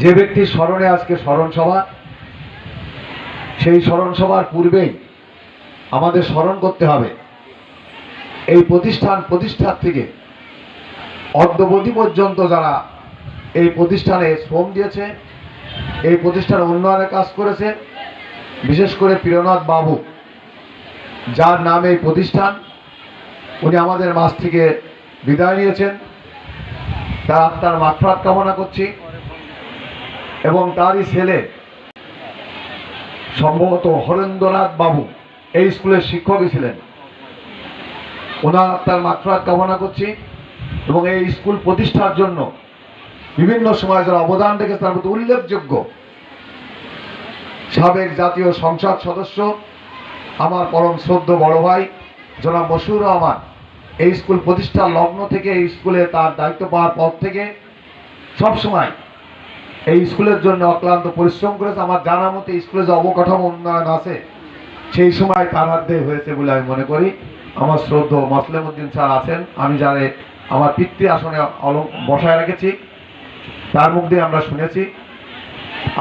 যে ব্যক্তির স্মরণে আজকে স্মরণ সভা সেই স্মরণ সভার পূর্বেই আমাদের স্মরণ করতে হবে। এই প্রতিষ্ঠান প্রতিষ্ঠার থেকে অদ্যবধি পর্যন্ত যারা এই প্রতিষ্ঠানে শ্রম দিয়েছে, এই প্রতিষ্ঠানে উন্নয়নের কাজ করেছে, বিশেষ করে প্রিয়নাথ বাবু, যার নামে এই প্রতিষ্ঠান, উনি আমাদের মাছ থেকে বিদায় নিয়েছেন। তার আত্মার মাত্রাত কামনা করছি। এবং তারই ছেলে সম্ভবত হরেন্দ্রনাথ বাবু, এই স্কুলের শিক্ষকই ছিলেন। ওনার আত্মার মাত্রাত কামনা করছি এবং এই স্কুল প্রতিষ্ঠার জন্য বিভিন্ন সময় যারা অবদান রেখেছে তার মধ্যে উল্লেখযোগ্য সাবেক জাতীয় সংসদ সদস্য, আমার পরম শ্রদ্ধ বড় ভাই জনাব মশুর রহমান, এই স্কুল প্রতিষ্ঠার লগ্ন থেকে, এই স্কুলে তার দায়িত্ব পাওয়ার পর থেকে সব এই স্কুলের জন্য অক্লান্ত পরিশ্রম করেছে। আমার জানা মতে স্কুলে যে অবকাঠামো উন্নয়ন আছে, সেই সময় তার হাতে হয়েছে বলে আমি মনে করি। আমার শ্রদ্ধ মসলেম উদ্দিন স্যার আছেন। আমি যারে আমার পিতৃ আসনে বসায় রেখেছি, তার মুখ দিয়ে আমরা শুনেছি।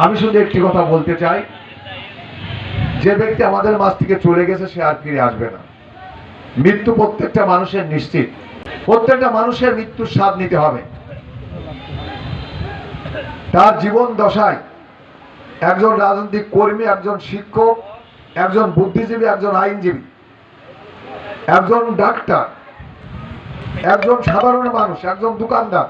আমি শুধু একটি কথা বলতে চাই, যে ব্যক্তি আমাদের মাছ থেকে চলে গেছে, সে আর ফিরে আসবে না। মৃত্যু প্রত্যেকটা মানুষের নিশ্চিত। প্রত্যেকটা মানুষের মৃত্যুর স্বাদ নিতে হবে। তার জীবন দশায় একজন রাজনৈতিক কর্মী, একজন শিক্ষক, একজন বুদ্ধিজীবী, একজন আইনজীবী, একজন ডাক্তার, একজন সাধারণ মানুষ, একজন দোকানদার।